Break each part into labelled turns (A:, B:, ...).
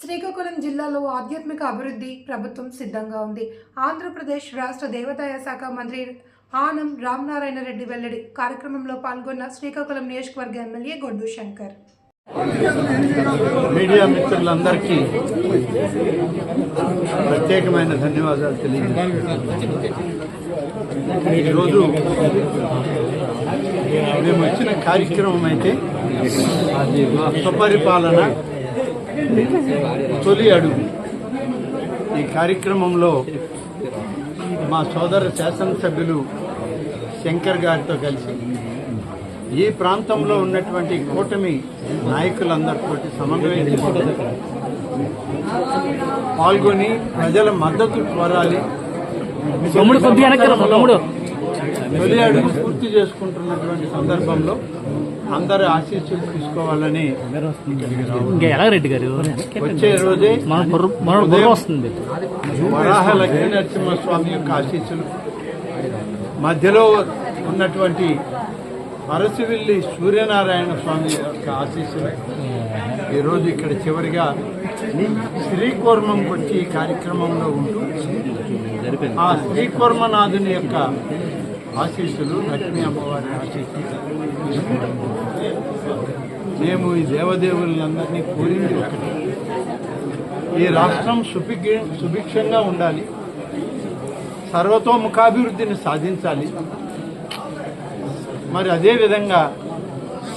A: శ్రీకాకుళం జిల్లాలో ఆధ్యాత్మిక అభివృద్ధి ప్రభుత్వం సిద్ధంగా ఉంది. ఆంధ్రప్రదేశ్ రాష్ట్ర దేవాదాయ శాఖ మంత్రి ఆనం రామనారాయణ రెడ్డి వెల్లడి కార్యక్రమంలో పాల్గొన్న శ్రీకాకుళం నియోజకవర్గ ఎమ్మెల్యే గొడ్డు శంకర్.
B: మీడియా మిత్రులందరికీ ప్రత్యేకమైన ధన్యవాదాలు తెలియజేస్తాను ఈరోజు మేము వచ్చిన కార్యక్రమం అయితే సుపరిపాలన తొలి అడుగు. ఈ కార్యక్రమంలో మా సోదర శాసనసభ్యులు శంకర్ గారితో కలిసి ఈ ప్రాంతంలో ఉన్నటువంటి కూటమి నాయకులందరితో సమన్వయం చేసుకొని పాల్గొని ప్రజల మద్దతు కోరాలి. తొలి అడుగు పూర్తి చేసుకుంటున్నటువంటి సందర్భంలో అందరి ఆశీస్సులు తీసుకోవాలని
C: ఎలా రెడ్డి గారు?
B: వచ్చే రోజే
C: వస్తుంది.
B: వరాహ లక్ష్మీ నరసింహస్వామి యొక్క ఆశీస్సులు. మధ్యలో ఉన్నటువంటి పరశువిల్లి సూర్యనారాయణ స్వామి యొక్క ఆశీస్సులు. ఈరోజు ఇక్కడ చివరిగా శ్రీకూర్మంకి వచ్చి ఈ కార్యక్రమంలో ఉంటూ ఆ శ్రీకూర్మనాథుని యొక్క ఆశీస్సులు లక్ష్మీ అమ్మవారి ఆశీస్సులు. మేము ఈ దేవదేవులందరినీ కోరింది ఒకటి. ఈ రాష్ట్రం సుభిక్ష సుభిక్షంగా ఉండాలి. సర్వతోముఖాభివృద్ధిని సాధించాలి. మరి అదేవిధంగా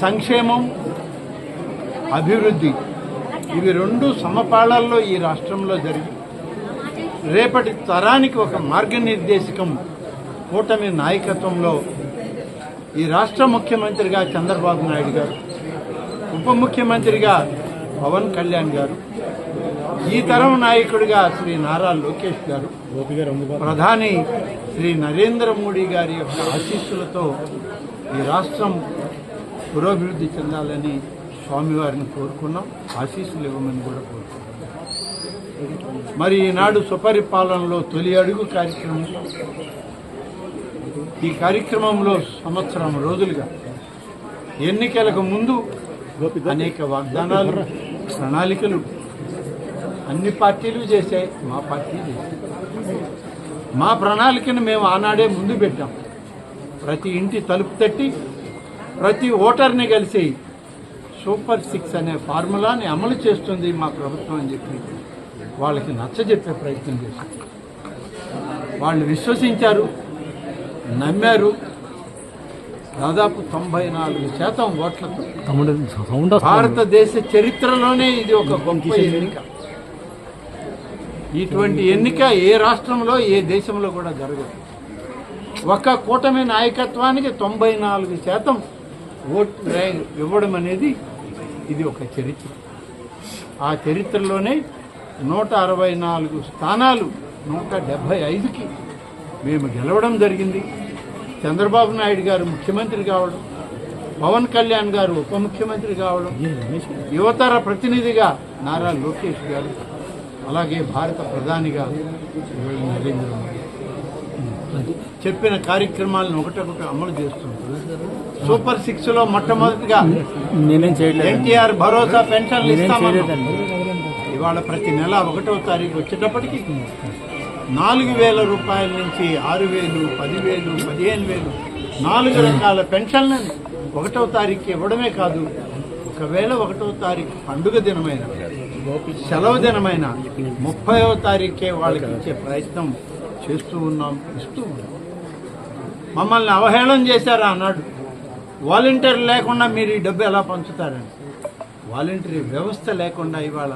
B: సంక్షేమం అభివృద్ధి ఇవి రెండు సమపాళల్లో ఈ రాష్ట్రంలో జరిగి రేపటి తరానికి ఒక మార్గనిర్దేశకం కూటమి నాయకత్వంలో ఈ రాష్ట్ర ముఖ్యమంత్రిగా చంద్రబాబు నాయుడు గారు ఉప ముఖ్యమంత్రిగా పవన్ కళ్యాణ్ గారు ఈ తరం నాయకుడిగా శ్రీ నారా లోకేష్ గారు ప్రధాని శ్రీ నరేంద్ర మోడీ గారి యొక్క ఆశీస్సులతో ఈ రాష్ట్రం పురోభివృద్ధి చెందాలని స్వామివారిని కోరుకున్నాం ఆశీస్సులు ఇవ్వమని కూడా కోరుకున్నాం. మరి ఈనాడు సుపరిపాలనలో తొలి అడుగు కార్యక్రమం ఈ కార్యక్రమంలో సంవత్సరం రోజులుగా ఎన్నికలకు ముందు అనేక వాగ్దానాలు ప్రణాళికలు అన్ని పార్టీలు చేశాయి మా పార్టీ చేశాయి మా ప్రణాళికను మేము ఆనాడే ముందు పెట్టాం. ప్రతి ఇంటి తలుపు తట్టి ప్రతి ఓటర్ని కలిసి సూపర్ సిక్స్ అనే ఫార్ములాని అమలు చేస్తుంది మా ప్రభుత్వం అని చెప్పి వాళ్ళకి నచ్చజెప్పే ప్రయత్నం చేశాం. వాళ్ళు విశ్వసించారు. నమ్మారు. దాదాపు తొంభై నాలుగు శాతం ఓట్లతో భారతదేశ చరిత్రలోనే ఇది ఒక గొప్ప ఎన్నిక. ఇటువంటి ఎన్నిక ఏ రాష్ట్రంలో ఏ దేశంలో కూడా జరగదు. ఒక కూటమి నాయకత్వానికి తొంభై నాలుగు శాతం ఓట్ ఇవ్వడం అనేది ఇది ఒక చరిత్ర. ఆ చరిత్రలోనే నూట అరవై నాలుగు స్థానాలు నూట డెబ్భై ఐదుకి మేము గెలవడం జరిగింది. చంద్రబాబు నాయుడు గారు ముఖ్యమంత్రి కావడం పవన్ కళ్యాణ్ గారు ఉప ముఖ్యమంత్రి కావడం యువతర ప్రతినిధిగా నారా లోకేష్ గారు అలాగే భారత ప్రధానిగా నరేంద్ర మోదీ. చెప్పిన కార్యక్రమాలను ఒకటొకటి అమలు చేస్తుంది సూపర్ సిక్స్లో మొట్టమొదటిగా ఎన్టీఆర్ భరోసా పెన్షన్లు
C: చేయలేదండి.
B: ఇవాళ ప్రతి నెల ఒకటవ తారీఖు వచ్చేటప్పటికి నాలుగు వేల రూపాయల నుంచి ఆరు వేలు పదివేలు పదిహేను వేలు నాలుగు రకాల పెన్షన్లను ఒకటవ తారీఖు ఇవ్వడమే కాదు ఒకవేళ ఒకటో తారీఖు పండుగ దినమైన సెలవు దినమైన ముప్పైవ తారీఖే వాళ్ళకి ఇచ్చే ప్రయత్నం చేస్తూ ఉన్నాం ఇస్తూ ఉన్నాం. మమ్మల్ని అవహేళన చేశారా అన్నాడు. వాలంటీర్ లేకుండా మీరు ఈ డబ్బు ఎలా పంచుతారని. వాలంటరీ వ్యవస్థ లేకుండా ఇవాళ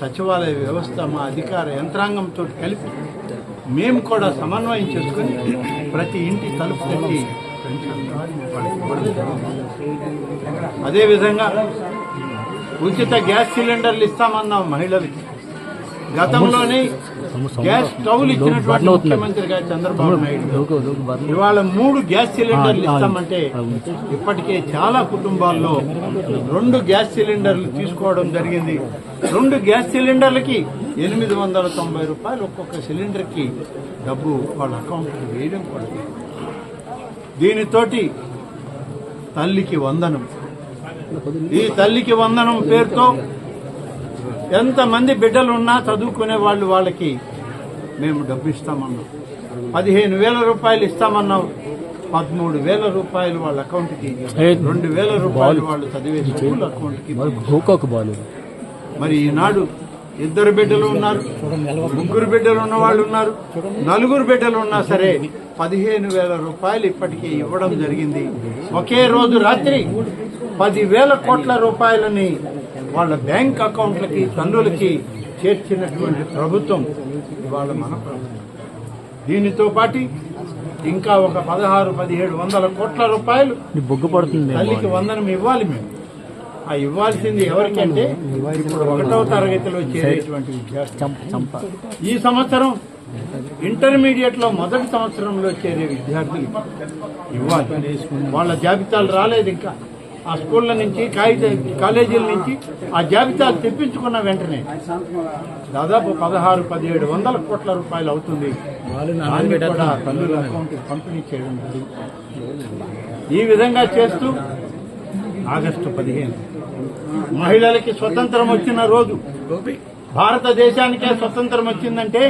B: సచివాలయ వ్యవస్థ మా అధికార యంత్రాంగంతో కలిపి మేము కూడా సమన్వయం చేసుకుని ప్రతి ఇంటి తలుపు తట్టి అదేవిధంగా ఉచిత గ్యాస్ సిలిండర్లు ఇస్తామన్నాం మహిళలకి. గతంలోనే గ్యాస్ స్టవ్లు ఇచ్చినటువంటి ముఖ్యమంత్రిగా చంద్రబాబు నాయుడు గారు. ఇవాళ మూడు గ్యాస్ సిలిండర్లు ఇస్తామంటే ఇప్పటికే చాలా కుటుంబాల్లో రెండు గ్యాస్ సిలిండర్లు తీసుకోవడం జరిగింది. రెండు గ్యాస్ సిలిండర్లకి ఎనిమిది వందల తొంభై రూపాయలు ఒక్కొక్క సిలిండర్కి డబ్బు వాళ్ళ అకౌంట్కి వేయడం కూడా. దీనితోటి తల్లికి వందనం. ఈ తల్లికి వందనం పేరుతో ఎంతమంది బిడ్డలు ఉన్నా చదువుకునే వాళ్ళు వాళ్ళకి మేము డబ్బు ఇస్తామన్నాం. పదిహేను వేల రూపాయలు ఇస్తామన్నాం. పదమూడు వేల రూపాయలు వాళ్ళ అకౌంట్కి రెండు వేల రూపాయలు వాళ్ళు చదివే స్కూల్ అకౌంట్కి
C: మరి
B: ఈనాడు ఇద్దరు బిడ్డలు ఉన్నారు ముగ్గురు బిడ్డలు ఉన్న వాళ్ళు ఉన్నారు నలుగురు బిడ్డలు ఉన్నా సరే పదిహేను వేల రూపాయలు ఇప్పటికీ ఇవ్వడం జరిగింది. ఒకే రోజు రాత్రి పదివేల కోట్ల రూపాయలని వాళ్ళ బ్యాంక్ అకౌంట్లకి తన్నులకి చేర్చినటువంటి ప్రభుత్వం ఇవాళ మన ప్రభుత్వం. దీనితో పాటు ఇంకా ఒక పదహారు పదిహేడు వందల కోట్ల రూపాయలు
C: బొగ్గు పడుతుంది
B: తల్లికి వందనం ఇవ్వాలి మేము. ఆ ఇవ్వాల్సింది ఎవరికంటే ఇప్పుడు ఒకటవ తరగతిలో చేరేటువంటి విద్యార్థి ఈ సంవత్సరం ఇంటర్మీడియట్లో మొదటి సంవత్సరంలో చేరే విద్యార్థులు ఇవ్వాలి. వాళ్ళ జాబితాలు రాలేదు ఇంకా. ఆ స్కూళ్ళ నుంచి కాలేజీల నుంచి ఆ జాబితాలు తెప్పించుకున్న వెంటనే దాదాపు పదహారు పదిహేడు వందల కోట్ల రూపాయలు అవుతుంది. దాన్ని కూడా తల్లుల అకౌంట్ పంపిణీ చేయడం. ఈ విధంగా చేస్తూ ఆగస్టు పదిహేను. మహిళలకి స్వతంత్రం వచ్చిన రోజు భారతదేశానికే స్వతంత్రం వచ్చిందంటే